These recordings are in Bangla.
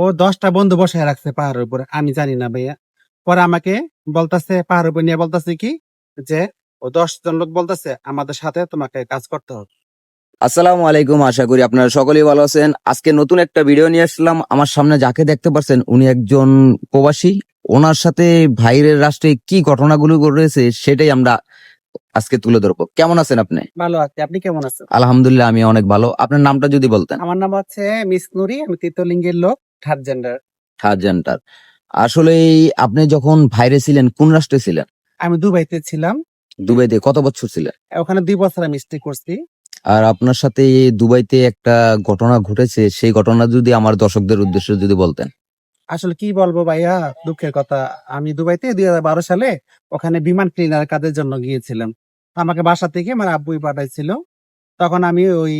ও দশটা বন্ধু বসায় রাখছে পাহাড়ের উপরে আমি জানি না ভাইয়া। পরে আমাকে বলতাছে পাহাড়ের উপর নিয়ে বলতেছে কি যে ও দশ জন লোক বলতেছে আমাদের সাথে তোমাকে কাজ করতে হবে। আসসালামু আলাইকুম আশা করি আপনারা সকলেই ভালো আছেন। আজকে নতুন একটা ভিডিও নিয়ে আসলাম। আমার সামনে যাকে দেখতে পাচ্ছেন উনি একজন প্রবাসী। ওনার সাথে বাইরের রাষ্ট্রে কি ঘটনাগুলো ঘটেছে সেটাই আমরা আজকে তুলে ধরবো। কেমন আছেন আপনি? ভালো আছি। আপনি কেমন আছেন? আলহামদুলিল্লাহ আমি অনেক ভালো। আপনার নামটা যদি বলতেন। আমার নাম হচ্ছে মিস নুরি আমি তৃতীয়লিঙ্গের লোক। থার্ড জেন্ডার হাজান্টার আসলে আপনি যখন বাইরে ছিলেন কোন রাষ্ট্রে ছিলেন? আমি দুবাইতে ছিলাম। দুবাইতে কত বছর ছিলেন? ওখানে দুই বছর আমি স্টে করছি। আর আপনার সাথে দুবাইতে একটা ঘটনা ঘটেছে সেই ঘটনা যদি আমার দর্শকদের উদ্দেশ্যে যদি বলতেন। আসলে কি বলব ভাইয়া? দুঃখের কথা আমি দুবাইতে দুই হাজার বারো সালে ওখানে বিমান ক্লিনার কাজের জন্য গিয়েছিলাম। আমাকে বাসা থেকে আমার আব্বুই পাঠাইছিল। তখন আমি ওই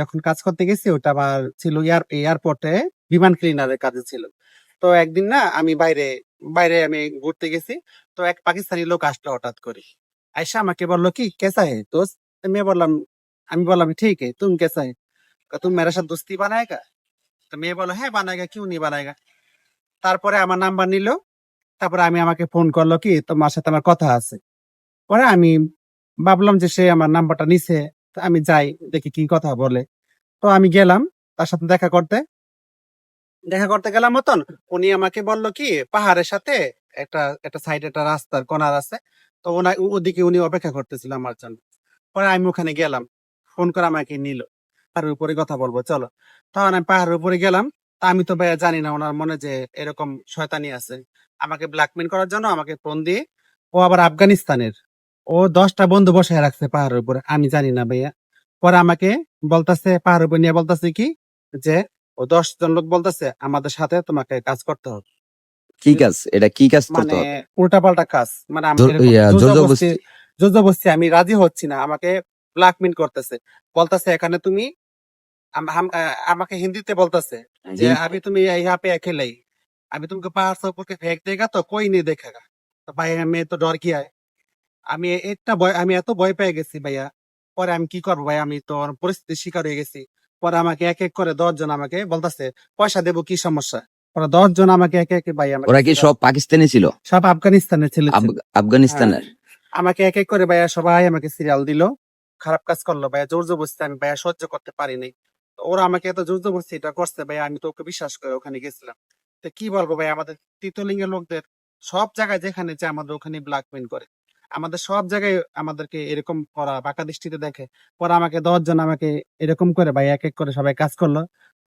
যখন কাজ করতে গেছি, ওটা আবার ছিল এয়ারপোর্টে বিমান ক্লিনারের কাজে ছিল। তো একদিন না, আমি বাইরে বাইরে আমি ঘুরতে গেছি, তো এক পাকিস্তানি লোক আসলো হঠাৎ করে। আয়সা আমাকে বলল, কি কেসা হে তো আমি বললাম আমি বললাম, ঠিক হে, তুমি কেসা হে তুমি মেরা সাথে দোস্তি বানায়গা? তো মেয়ে বলো হ্যাঁ বানায়গা, কিউ নি বানায়গা? তারপরে আমার নাম্বার নিল, তারপরে আমি আমাকে ফোন করল, কি, তোমার সাথে আমার কথা আছে? পরে আমি ভাবলাম যে সে আমার নাম্বারটা নিছে। আমি যাই, দেখি কি কথা বলে। তো আমি গেলাম, তার সাথে দেখা করতে। দেখা করতে গেলাম মতন, উনি আমাকে বলল কি, পাহাড়ের সাথে একটা একটা সাইডে একটা রাস্তার কোনার আছে। তো ওনা, ওদিকে উনি অপেক্ষা করতেছিল আমার জন্য। পরে আমি ওখানে গেলাম, ফোন করে আমাকে নিল। পাহাড়ের উপরে কথা বলব, চলো। তখন আমি পাহাড়ের উপরে গেলাম, তা আমি তো ভাইয়া জানি না, ওনার মনে যে এরকম শয়তানি আছে। আমাকে ব্ল্যাকমেল করার জন্য আমাকে ফোন দিয়ে, ও আবার আফগানিস্তানের। ও দশটা বন্ধু বসায় রাখছে পাহাড়ের উপরে আমি জানি না ভাইয়া পরে আমাকে বলতাছে পাহাড়ের উপর নিয়ে বলতাছে কি যে ও দশ জন লোক বলতেছে আমাদের সাথে তোমাকে কাজ করতে হবে কি কাজ এটা কি কাজ করতে মানে হবে উল্টা পাল্টা কাজ মানে আমি জোর- এরকম ইয়া, জোর জোর জবরদস্তি জবরদস্তি। জোর জবরদস্তি আমি রাজি হচ্ছি না আমাকে ব্ল্যাকমেল করতেছে বলতেছে এখানে তুমি আম- হাম- আ- আমাকে হিন্দিতে বলতেছে যে अभी तुम ये- यहाँ पे अकेले ही अभी तुमको पहाड़ से ऊपर के फेंक देगा तो कोई नहीं देखेगा তো ভাই আমি তো ডর কি হয় আমি একটা ভয় আমি এত ভয় পেয়ে গেছি ভাইয়া। পরে আমি কি করব ভাই আমি তো পরিস্থিতির শিকার হয়ে গেছি। পরে আমাকে এক এক করে দশ জন আমাকে বলতেছে পয়সা দেবো কি সমস্যা? পরে দশ জন আমাকে এক এক ভাই ওরা কি সব পাকিস্তানি ছিল? সব আফগানিস্তানের ছেলে। আফগানিস্তানের? আমাকে এক এক করে ভাইয়া সবাই আমাকে সিরিয়াল দিল। খারাপ কাজ করল ভাইয়া। জোর জবরদস্তি আমি ভাইয়া সহ্য করতে পারিনি তো ওরা আমাকে এত জোর জবরদস্তি এটা করছে ভাইয়া আমি তো ওকে বিশ্বাস করে ওখানে গেছিলাম। তো কি বলব ভাই আমাদের তৃতীয়লিঙ্গের লোকদের সব জায়গায় যেখানে যে আমাদের ওখানে ব্ল্যাকমেল করে। আমাদের সব জায়গায় আমাদেরকে এরকম করা বাঁকা দৃষ্টিতে দেখে। পরে আমাকে দশজন আমাকে এরকম করে ভাই এক এক করে সবাই কাজ করল।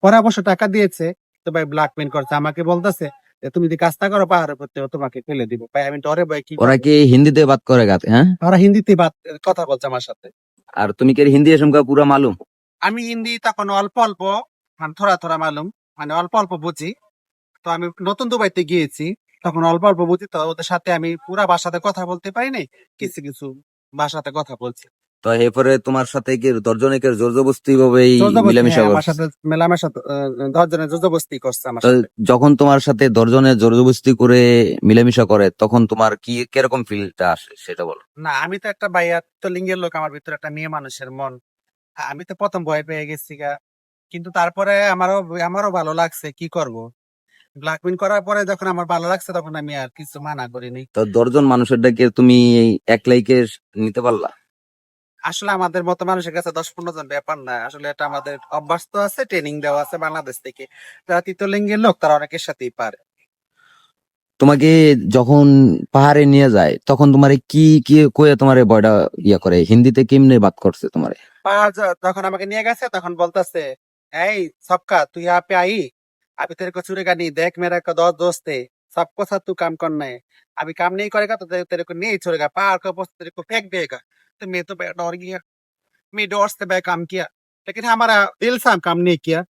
পরে অবশ্য টাকা দিয়েছে তো ভাই ব্ল্যাকমেল করছে। আমাকে বলতেছে তুমি যদি কাজটা করো পাহাড়ের প্রতি তোমাকে ফেলে দিব। ভাই আমি ডরে ভাই কি ওরা কি হিন্দিতে বাত করে গাতে হ্যাঁ? ওরা হিন্দিতে বাত- কথা বলছে আমার সাথে। আর তুমি কি হিন্দি এসমকা পুরা মালুম? আমি হিন্দি তখন অল্প অল্প মানে থোড়া থোড়া মালুম। মানে অল্প অল্প বুঝি। তো আমি নতুন দুবাইতে গিয়েছি। তখন অল্প অল্প বুঝি তো ওদের সাথে আমি পুরা ভাষাতে কথা বলতে পারি নাই কিছু কিছু ভাষাতে কথা বলছি। তো এরপরে তোমার সাথে কি দশজনে জোর জবস্তি ভাবে মিলামিশা হ্যাঁ, করছে? মেলামেশা জোরজবস্তি করছে আমার সাথে। যখন তোমার সাথে দশজনে জোর জবস্তি করে মিলামিশা করে তখন তোমার কি কীরকম ফিলটা আসে সেটা বলো? না আমি তো একটা বাইয়া তো লিঙ্গের লোক আমার ভিতরে একটা মেয়ে মানুষের মন। আমি তো প্রথম ভয় পেয়ে গেছি গা। কিন্তু তারপরে আমারও আমারও ভালো লাগছে কি করব? করার পরে যখন আমার ভালো লাগছে তখন আমি আর কিছু মানা করিনি। তো মানুষের ডাকে তুমি এক লাইকে নিতে পারলা? আসলে আমাদের মতো মানুষের কাছে দশ পনেরো জন ব্যাপার না। আসলে এটা আমাদের আছে ট্রেনিং দেওয়া আছে বাংলাদেশ থেকে। যারা লোক তারা অনেকের সাথেই পারে। তোমাকে যখন পাহাড়ে নিয়ে যায় তখন তোমারে কি কি কয়ে তোমারে বয়ডা ইয়া করে? হিন্দিতে কেমনে বাত করছে তোমারে? পাহাড় যখন আমাকে নিয়ে গেছে তখন বলতাছে এই সবকা তুই আপে আই अभी तेरे को छुड़ेगा नहीं देख मेरा का दो दोस्त है सबको साथ तू काम करना है अभी काम नहीं करेगा तो तेरे, तेरे को नहीं छोड़ेगा पहाड़ के ऊपर से तेरे को फेंक देगा तो मैं तो बे- डर गया मैं डर से मैं काम किया लेकिन हमारा दिल से हम काम नहीं किया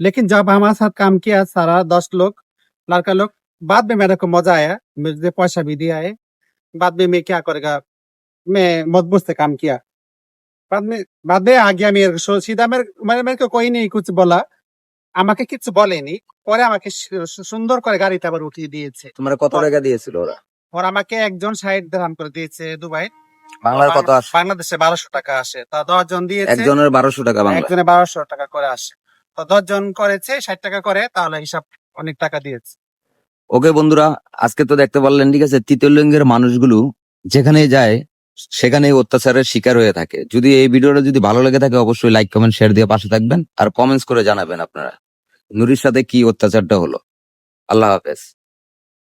लेकिन जब हमारे साथ काम किया सारा दस लोग लड़का लोग बाद में मेरे को मजा आया मुझे पैसा भी दिया है बाद में मैं क्या करेगा मैं मजबूत से काम किया बाद में बाद में आ गया मेरे को सीधा मेरे मेरे मेरे को कोई नहीं कुछ बोला আমাকে কিছু বলেনি পরে আমাকে সুন্দর করে গাড়িতে আবার উঠিয়ে দিয়েছে। তোমার কত টাকা দিয়েছিল ওরা? ওর আমাকে একজন ষাট দাম করে দিয়েছে দুবাই। বাংলার কত আসে? বাংলাদেশে বারোশো টাকা আসে। তা দশ জন দিয়েছে। একজনের বারোশো টাকা বাংলা একজনে বারোশো টাকা করে আসে। তো দশ জন করেছে ষাট টাকা করে তাহলে হিসাব অনেক টাকা দিয়েছে। ওকে বন্ধুরা আজকে তো দেখতে পারলেন ঠিক আছে? তৃতীয় লিঙ্গের মানুষগুলো যেখানে যায় সেখানে অত্যাচারের শিকার হয়ে থাকে। যদি এই ভিডিওটা যদি ভালো লেগে থাকে, অবশ্যই লাইক কমেন্ট শেয়ার দিয়ে পাশে থাকবেন। আর কমেন্টস করে জানাবেন আপনারা। নুরির সাথে কি অত্যাচারটা হলো? আল্লাহ হাফেজ।